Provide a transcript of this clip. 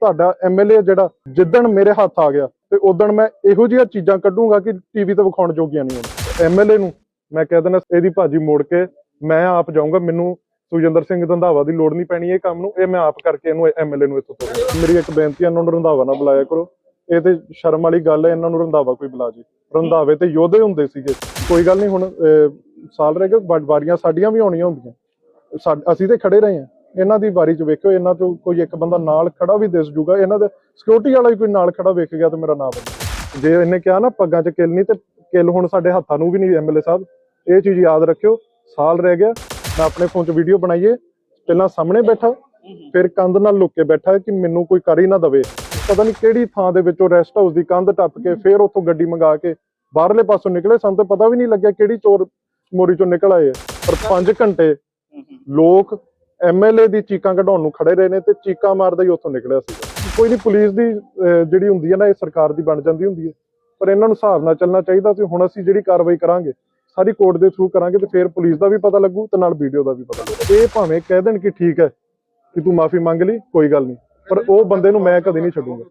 ਤੁਹਾਡਾ ਐਮਐਲਏ ਜਿਹੜਾ ਜਿੱਦਣ ਮੇਰੇ ਹੱਥ ਆ ਗਿਆ ਤੇ ਉਦੋਂ ਮੈਂ ਇਹੋ ਜਿਹੀਆਂ ਚੀਜ਼ਾਂ ਕੱਢੂੰਗਾ ਕਿ ਟੀਵੀ ਤੇ ਵਿਖਾਉਣ ਜੋਗੀਆਂ ਨਹੀਂ ਹੋਣ। ਐਮਐਲਏ ਨੂੰ ਮੈਂ ਕਹਿ ਦਿੰਦਾ ਇਹਦੀ ਭਾਜੀ ਮੋੜ ਕੇ ਮੈਂ ਆਪ ਜਾਊਂਗਾ ਮੈਨੂੰ ਸੁਜਿੰਦਰ ਸਿੰਘ ਰੰਧਾਵਾ ਦੀ ਲੋੜ ਨਹੀਂ ਪੈਣੀ ਇਹ ਕੰਮ ਨੂੰ ਇਹ ਮੈਂ ਆਪ ਕਰਕੇ ਇਹਨੂੰ ਐਮਐਲਏ ਨੂੰ ਇੱਥੋਂ ਤੋੜ ਮੇਰੀ ਇੱਕ ਬੇਨਤੀ ਹੈ ਇਹਨਾਂ ਨੂੰ ਰੰਧਾਵਾ ਨਾ ਬੁਲਾਇਆ ਕਰੋ। ਇਹ ਤੇ ਸ਼ਰਮ ਵਾਲੀ ਗੱਲ ਹੈ ਇਹਨਾਂ ਨੂੰ ਰੰਧਾਵਾ ਕੋਈ ਬੁਲਾ ਜੇ। ਰੰਧਾਵੇ ਤੇ ਯੋਧੇ ਹੁੰਦੇ ਸੀਗੇ। ਕੋਈ ਗੱਲ ਨਹੀਂ ਹੁਣ ਅਹ, ਸਾਲ ਰਹਿ ਗਏ ਵਾਰੀਆਂ ਸਾਡੀਆਂ ਵੀ ਆਉਣੀਆਂ ਹੁੰਦੀਆਂ। ਸਾ- ਅਸੀਂ ਤੇ ਖੜੇ ਰਹੇ ਹਾਂ। ਇਹਨਾਂ ਦੀ ਵਾਰੀ 'ਚ ਵੇਖਿਓ ਇਹਨਾਂ ਤੋਂ ਕੋਈ ਇੱਕ ਬੰਦਾ ਨਾਲ ਖੜਾ ਵੀ ਦਿਸ ਜੂਗਾ ਇਹਨਾਂ ਦੇ ਸਿਕਿਉਰਿਟੀ ਵਾਲਾ ਵੀ ਕੋਈ ਨਾਲ ਖੜਾ ਵੇਖ ਗਿਆ ਤੇ ਮੇਰਾ ਨਾਮ ਜੇ ਇਹਨੇ ਕਿਹਾ ਨਾ ਪੱਗਾਂ 'ਚ ਕਿੱਲ ਨਹੀਂ ਤੇ ਕਿੱਲ ਹੁਣ ਸਾਡੇ ਹੱਥਾਂ ਨੂੰ ਵੀ ਨਹੀਂ ਐਮਐਲਏ ਸਾਹਿਬ ਇਹ ਚੀਜ਼ ਯਾਦ ਰੱਖਿਓ ਸਾਲ ਰਹਿ ਗਿਆ ਮੈਂ ਆਪਣੇ ਫੋਨ 'ਚ ਵੀਡੀਓ ਬਣਾਈਏ ਪਹਿਲਾਂ ਸਾਹਮਣੇ ਬੈਠਾ ਫਿਰ ਕੰਧ ਨਾਲ ਲੁੱਕ ਕੇ ਬੈਠਾ ਕਿ ਮੈਨੂੰ ਕੋਈ ਕਰ ਹੀ ਨਾ ਦਵੇ। ਪਤਾ ਨਹੀਂ ਕਿਹੜੀ ਥਾਂ ਦੇ ਵਿੱਚੋਂ ਰੈਸਟ ਹਾਊਸ ਦੀ ਕੰਧ ਟੱਪ ਕੇ ਫਿਰ ਉੱਥੋਂ ਗੱਡੀ ਮੰਗਾ ਕੇ ਬਾਹਰਲੇ ਪਾਸੋਂ ਨਿਕਲੇ ਸਾਨੂੰ ਤਾਂ ਪਤਾ ਵੀ ਨਹੀਂ ਲੱਗਿਆ ਕਿਹੜੀ ਚੋਰ ਮੋਰੀ ਚੋਂ ਨਿਕਲ ਆਏ। ਪਰ 5 ਘੰਟੇ ਲੋਕ ਐਮਐਲਏ ਦੀ ਚੀਕਾਂ ਕਢਾਉਣ ਨੂੰ ਖੜੇ ਰਹੇ ਨੇ ਤੇ ਚੀਕਾਂ ਮਾਰਦਾ ਹੀ ਉੱਥੋਂ ਨਿਕਲਿਆ ਸੀ ਕੋਈ ਨਹੀਂ, ਪੁਲਿਸ ਦੀ ਜਿਹੜੀ ਹੁੰਦੀ ਹੈ ਨਾ, ਇਹ ਸਰਕਾਰ ਦੀ ਬਣ ਜਾਂਦੀ ਹੁੰਦੀ ਹੈ। ਪਰ ਇਹਨਾਂ ਨੂੰ ਹਿਸਾਬ ਨਾਲ ਚੱਲਣਾ ਚਾਹੀਦਾ ਤੇ ਹੁਣ ਅਸੀਂ ਜਿਹੜੀ ਕਾਰਵਾਈ ਕਰਾਂਗੇ, ਸਾਰੀ ਕੋਰਟ ਦੇ ਥਰੂ ਕਰਾਂਗੇ ਤੇ ਫਿਰ ਪੁਲਿਸ ਦਾ ਵੀ ਪਤਾ ਲੱਗੂ ਤੇ ਨਾਲ ਵੀਡੀਓ ਦਾ ਵੀ ਪਤਾ ਲੱਗੂ। ਇਹ ਭਾਵੇਂ ਕਹਿ ਦੇਣ ਕਿ ਠੀਕ ਹੈ ਕਿ ਤੂੰ ਮਾਫੀ ਮੰਗ ਲਈ, ਕੋਈ ਗੱਲ ਨਹੀਂ। ਪਰ ਉਹ ਬੰਦੇ ਨੂੰ ਮੈਂ ਕਦੇ ਨਹੀਂ ਛੱਡੂਗਾ।